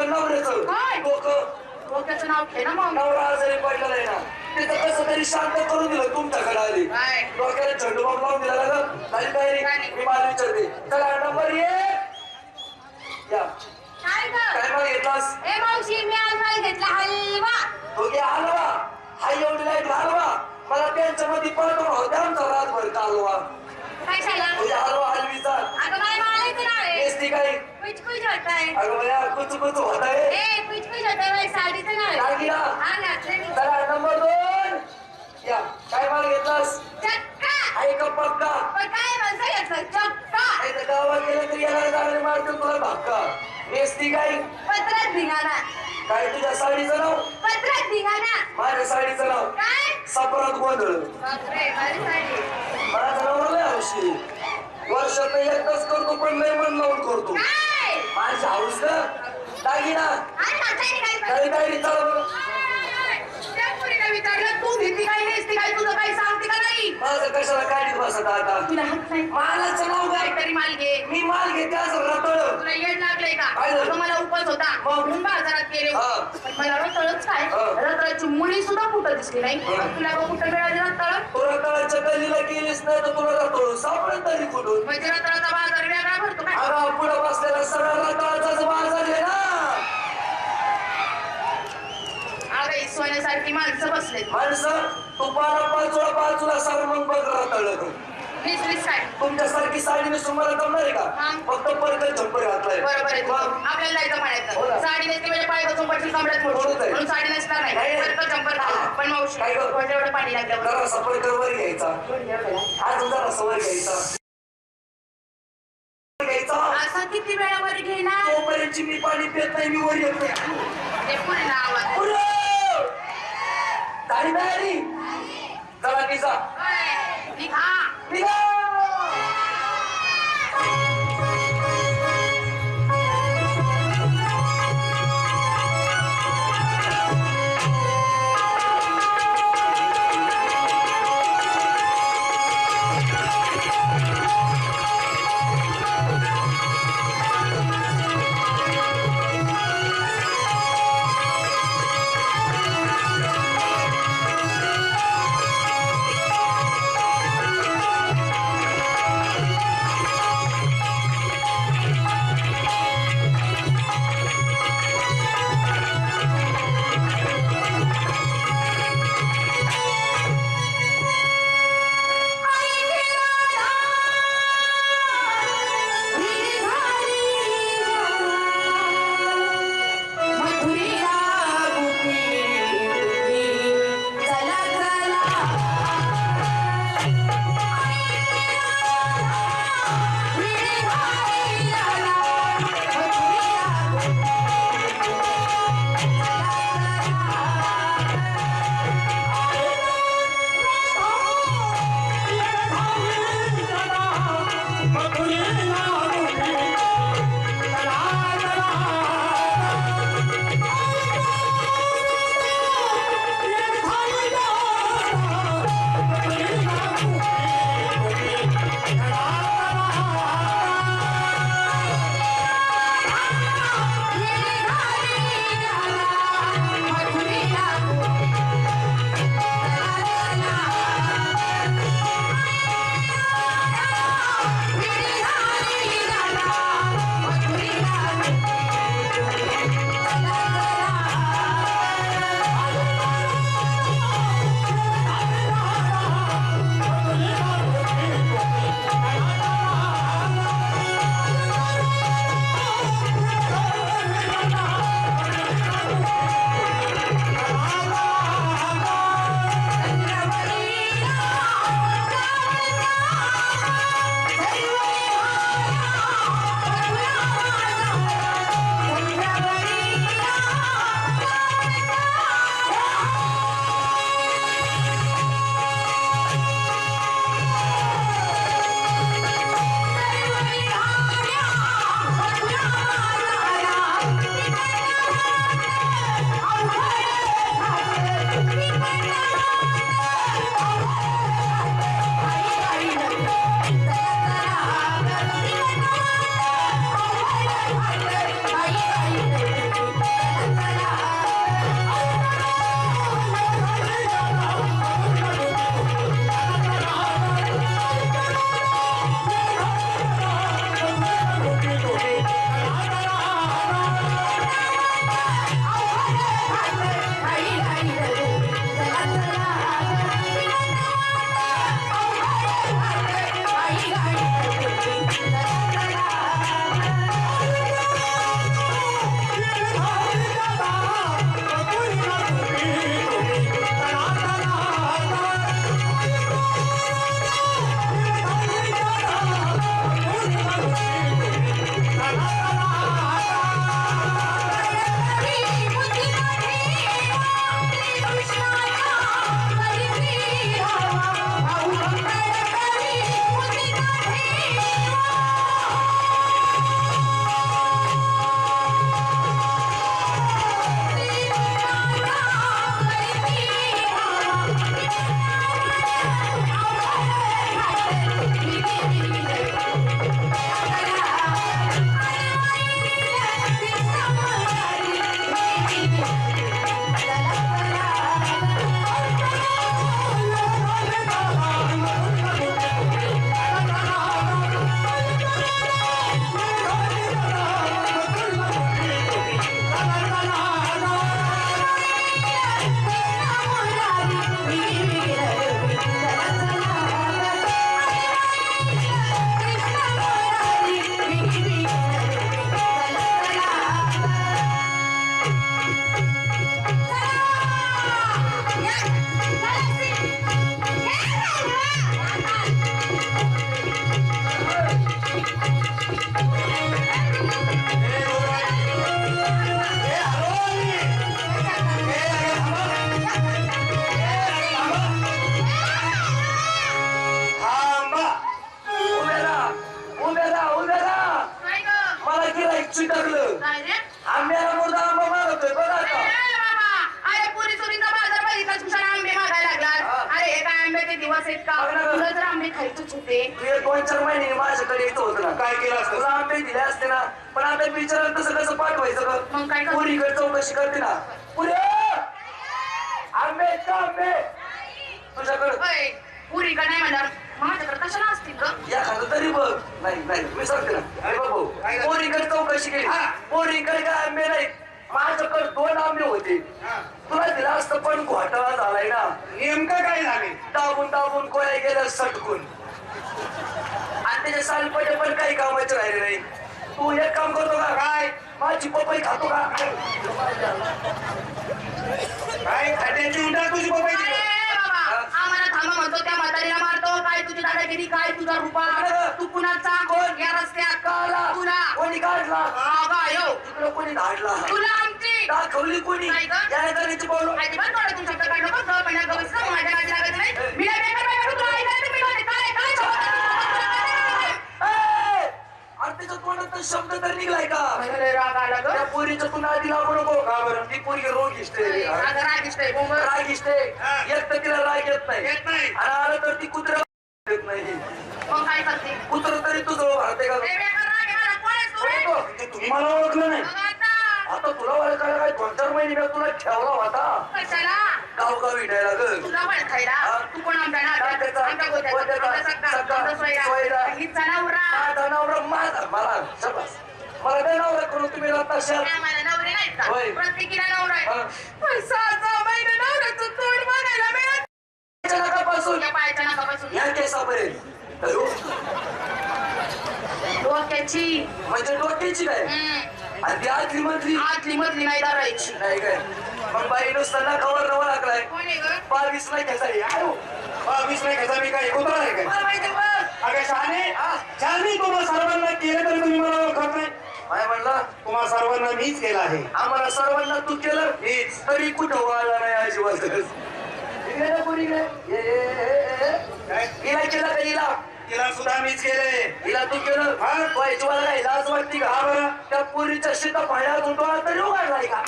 नवऱ्याचं. काय? डोकं. डोक्याचं नाव घे ना मग. नवरा आजारी पडलेला आहे ना. तिथं कसं तरी शांत करून दिलं तुमच्याकडे आली काय? डोक्याला झेंडू बाम लावून दिला ना ग. झाली तयारी झाली. मी मला विचारते चला नंबर एक. या. काय ग? काय मग घेतलास? ए मावशी मी आज मला घेतला हलवा. हा एवढी लाइट हलवा मला त्यांच्या मध्ये पडतो होता आमचा रातभर कालवा. काय झाला तुझ्या हलवा हलवीचा. अगं ती काय? कुछ कुछ होत आहे अगं बया कुच कुच होत आहे ए कुछ कुछ होत आहे बाई साडीचं नाव आहे दागिना हा मी. चला नंबर दोन. या काय माल घेतलास? चक्का. आहे का पक्का? पण काय माणसं घेतलं चक्का. नाही तर गावात गेलं तरी येणार जाणारे मारतो तुला धक्का. नेसती काय? पत्रात धिंगाणा. काय तुझ्या साडीचं नाव? पत्रात धिंगाणा. माझ्या साडीचं नाव? काय? सपरात गोंधळ. बापरे भारी साडी. माझं नाव लय हौशी वर्षात एकदाच करतो पण लय मन लावून करतो. काय? माझी हाऊस ना? दागिना काय काही काही. काय? विचारलं? तू भीती काय नेसती काय तुझं काही सांगते का नाही? माझं कशाला काढीत बसत आता? तुला हात नाही. मालाचं नाव काय? काहीतरी माल घे. मी माल घेते असं रतळ. तुला का? अगं मला उपास होता. म्हणून बाजारात गेले. पण मला रताळच काय. रताळची मुळी सुद्धा कुठं दिसली नाही. तुला बघ कुठं मिळाली रताळ? तू रताळाच्या गल्लीला गेलीस नाही तर तुला रतळ सापडेल तरी कुठून? म्हणजे रताळाचा बाजार वेगळा भरतो काय अगं पुढे बसलेला सगळा रताळाचाच बाजार आहे ना. अगं सोन्यासारखी माणसं बसलेत. माणसं तू पाला पाचोळा पाचोळा सार मग बघ रताळ वीस वीस तुमच्यासारखी साडी नेसून मला जमणार आहे हा. का फक्त परकल झंपर घातलाय बरोबर आहे तुझं. मग आपल्याला जायचं हो ना. म्हणायचं साडी नेसली म्हणजे पाय मोडशील. बरोबर आहे. म्हणून साडी नेसणार नाही नाही. परत जंपर घाल हा. पण मावशी काय गं? एवढं एवढं पाणी लागलं जरा सफर वर घ्यायचा आज जरा सवर घ्यायचा घ्यायचा असा किती वेळावर घेणार तोपर्यंत मी पाणी पित नाही मी वर येत नाही ते पुढे आवाज पुढं! झाली तयारी चला निघा आहेत का? गं. तुला जर आंबे खायचेच होते. दोन चार महिने माझ्याकडे येतो होत ना. काय केलं असतं? तुला आंबे दिले असते ना. पण आता बिचारा तसं कसं पाठवायचं मग काय ग करते? पुरीकडे चौकशी करते ना. पुरे! आंबे आहेत का आंबे! तुझ्याकडे? होय. पुरी का नाही म्हणणार. माझ्याकडे कशाला असतील ग? या खातं तरी बघ. नाही नाही. मी सांगते ना. अरे बाबू? पोरीकडे चौकशी केली. हा. पोरीकडे काय आंबे नाहीत. माझ्याकडे दोन आंबे होते. तुला दिला असतं पण घोटाळा झालाय ना. नेमकं काय झाले? दाबून दाबून कोण्या गेलं सटकून. आणि त्याच्या सालपटे पण काही कामाचे राहिले नाही. तू एक काम करतो का? काय? माझी पपई खातो का? काय? खात्याची उंडा तुझी पपई अरे दिली. बाबा आम्हाला थांबा म्हणतो त्या म्हातारीला मारतो काय दादागिरी काय तुझा रुपा तू कुणाचा? कोण? या रस्त्यात काला तुला कोणी काढला? बाबा यो. तिकडं कोणी धाडला तुला आमची. दाखवली कोणी? नाही गं. याने जाण्याची बोलू अजिबात थोडं तुमच्या शब्द काढलं बघ. पण या गवसला माझ्या नादी लागत नाही. मी नाही बेकार बायका, तुला ऐकायचं मी म्हणते, काय काय ए! अरे त्याच्या तोंडात शब्द तर निघलाय का? राग आला ग. त्या पोरीच्या तू नादी लागू नको. का बरं? ती पोरगी रोग इष्टे राग राग दिसतोय बोंबल. राग इष्टे हा. एक तर तिला राग येत नाही. येत नाही. आणि आलं तर ती कुत्रा नाही करते कुत्र तरी तुझं भारते का तू तुम्ही मला ओळखलं नाही आता. तुला ओळखायला काय दोन चार महिने मी तुला ठेवला होता कशाला गावगाव हिंडायला ग तुला ओळखायला हा. तू कोण. ही जनावरा. माझा मला शबास मला काय नवरा करून तुम्ही? होय. प्रत्येकीला नवरा. हा. सहा-सहा महिने नवऱ्याचं तोंड बघायला या पायाच्या नखापासून या केसापर्यंत. अयो, डोक्याची. म्हणजे डोक्याची काय? हम्म. आणि ती आतली मधली आतली मधली नाही धरायची. नाही काय? मग बाई नुसताना खबर नवा लागलाय. कोण आहे ग? बावीस नाही घ्यायचा आयो बावीस नाही कसा मी काय कुत्रा आहे काय? मला माहिती बघ. अगं शहाणे शहाणे तुम्हाला सर्वांना केलं तरी तुम्ही मला ओळखत नाही. काय म्हणला? तुम्हाला सर्वांना मीच केलं आहे. आम्हाला सर्वांना तू केलं? मीच. तरी कुठं वाढला नाही अजिबात ये. काय हिला केलं का हिला तिला सुद्धा मीच केलंय हिला तू केलं? हा? मला काय लाज वाटते का? बरं? त्या पोरीच्या शेता पाण्यात उठवा तरी उघडलाय का?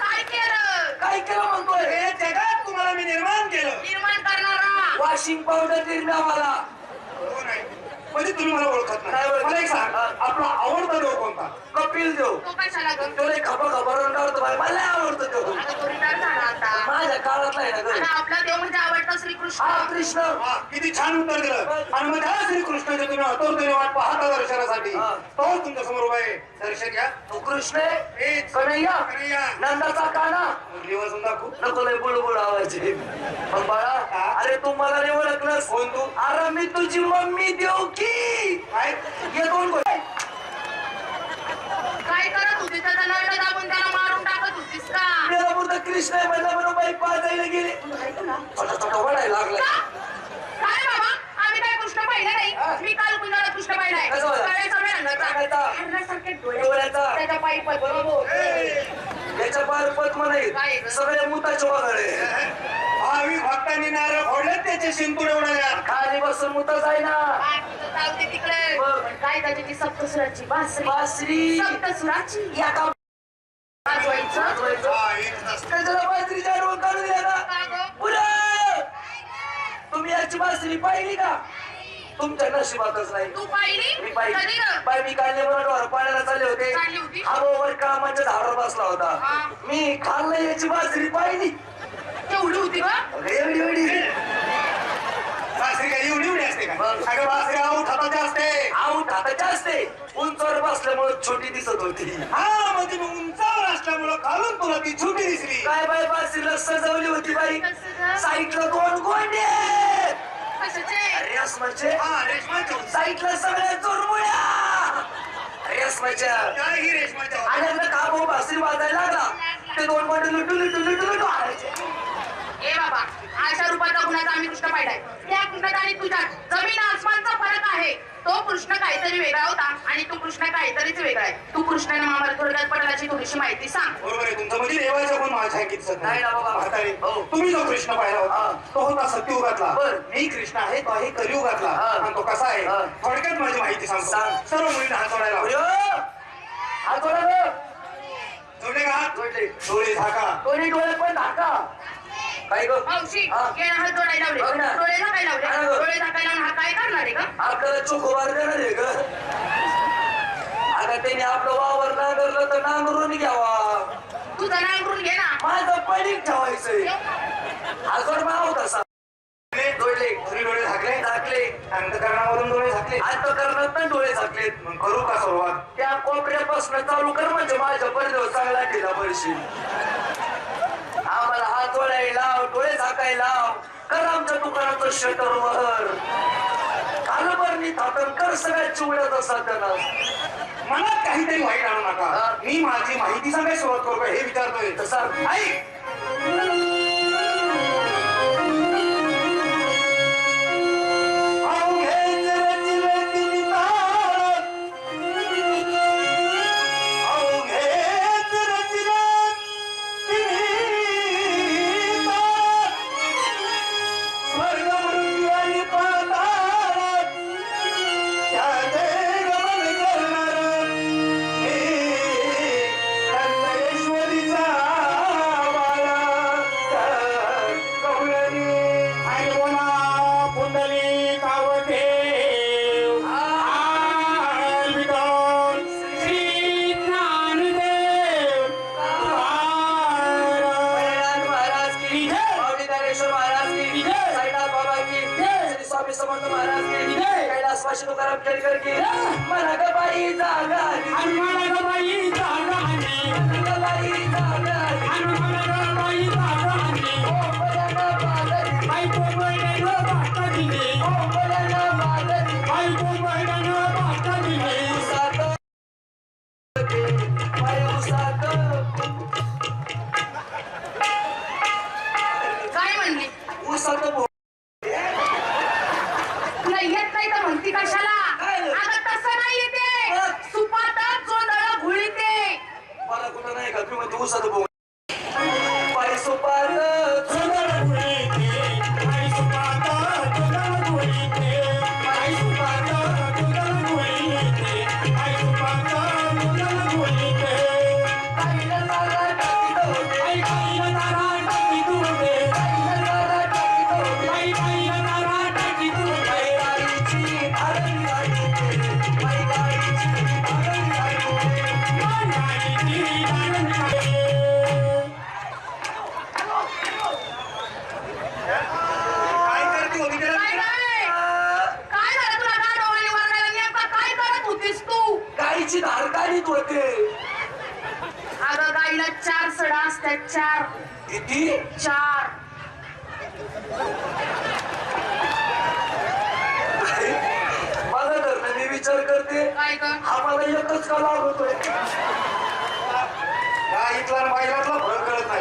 काय केलं? काय केलं म्हणतोय? हे जगात तुम्हाला मी निर्माण केलं. निर्माण करणारा? वॉशिंग पावडर निर्म्या मला हो नाही. म्हणजे तुम्ही मला ओळखत नाही. नाही. मला एक सांग. आपला आवडता देव कोणता? कपिल देव. तो लय खबा खबर बाई मला आवडतो आता माझ्या काळातला आहे ना आपला देव म्हणजे आवडता श्रीकृष्ण. हा कृष्ण किती छान उत्तर दिलं. आणि मग त्या श्रीकृष्णाच्या तुम्ही अतोरतेने वाट पाहता दर्शनासाठी. तो तुमच्यासमोर उभा आहे. दर्शन घ्या. तो कृष्ण. कन्हैया. कन्हैया. नंदाचा काना. सुद्धा खूप नको लय बुडबुड आवाज तू मला नाही ओळखलंस कोण तू? अरे मी तुझी मम्मी देव की? काय? ये दोन गोष्टी काय? करत होती त्याचा नळ दाबून त्याला मारून टाकत होतीस का मेरा कृष्ण आहे म्हणलं म्हणून बाई पाजायला गेले. का? काय बाबा? आम्ही काय कृष्ण पाहिलं हा. नाही मी काल कुणाला कृष्ण पाहिलाय कसं होतं? काळे सगळे? रंगाचा रंगाचा. हरणासारखे डोळे. डोळ्याचा. त्याच्या पायी याच्या पार पत काय? म्हणाय ग? सगळे भावी भक्तांनी नारळ फोडले त्याचे शिंतूर एवढ्या खाली बसून मुता जाय ना. काय तुझं जाऊ दे तिकडे. पण काय त्याची ती सप्तसुराची? बासरी. बासरी. सप्तसुराची? या का? वाजवायचं वाजवायचं? त्याच्याला बासरीच्या आडवं काढून द्या ना. का गं? पुढे! तुम्ही याची बासरी पाहिली का? तुमच्या नशिबातच नाही. तू पाहिली? मी कधी पाहिली ग? बाई मी काढले म्हणून डोर पाण्याला चालले होते. होती? आबोवर कामाच्या झाडावर बसला होता. हा. मी खाल्लं याची बासरी पाहिली. केवढी होती अगं, एवढी एवढी. बासरी काय एवढी एवढी असते का. अगं बासरी आऊट हाताची असते. आऊट हाताची असते. उंचावर बसल्यामुळे छोटी दिसत होती. हा म्हणजे मग उंचावर असल्यामुळं खालून तुला ती छोटी दिसली. काय बाई बासरीला सजवली होती बाई? साईडला दोन गोंडे. रेसमाचे हा रेशमाच्या साईडला सगळ्या चोरमुळ्या. रेसमाच्या काय ही रेशमाच्या? आणि आपला काबो बासरी वाजायला लागला? ते दोन गोंडे लुटू लुटू लुटू लुटू आणायचे ए बाबा अशा रूपाचा गुणाचा आम्ही कृष्ण पाहिलाय त्या कृष्णात आणि तुझ्यात जमीन आसमानचा फरक आहे तो कृष्ण काहीतरी वेगळा होता आणि तू कृष्ण काहीतरीच वेगळा आहे तू कृष्णाने मामाला थोडक्यात पटलाची थोडीशी माहिती सांग बरोबर आहे तुमचं म्हणजे देवाच्या पण माझ्या. नाही ना बाबा. हो. तुम्ही जो कृष्ण पाहिला होता हा. तो होता सत्ययुगातला बर. मी कृष्ण आहे तो आहे कलियुगातला हा. आणि तो कसा आहे हा. थोडक्यात माझी माहिती सांगतो सांग. सर्व मुलींना हात जोडायला अरे लावा. हात जोडा गं. जोडले का जोडले. डोळे झाका दोन्ही डोळे पण धाका काय ग? मावशी हा. हात लावले. बघ ना. डोळे झाकायला लावले? हा. डोळे लावून हा काय करणार आहे का आपल्याला चोखोबार आहे ग. आता त्यांनी आपलं वावर नांगरलं तर नांगरून घ्यावा. तुझं नांगरून घे ना. माझं पडीक ठेवायचंय. आजवर माव तसा. डोळे दोन्ही डोळे झाकले झाकले. अंतकरणामधून डोळे झाकले. आता करणार पण डोळे झाकलेत. मग करू का सुरुवात? त्या कोपऱ्यापासून चालू कर म्हणजे माझ्या परिदेव चांगला केला पडशील. जोडायला लाव डोळे झाकायला लाव. कर आमच्या दुकानाचं शटर वर. कालभरणी थाटण कर सगळ्या चिवड्यात असा त्यांना मनात काहीतरी वाईट आणू. नका. मी माझी माहिती सांगायला सुरुवात करू का? हे विचारतोय. तसा. ऐक. Bye, bye, bye.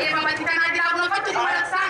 फरक कळत ए नाही बाबा तिथं नादी लागू नको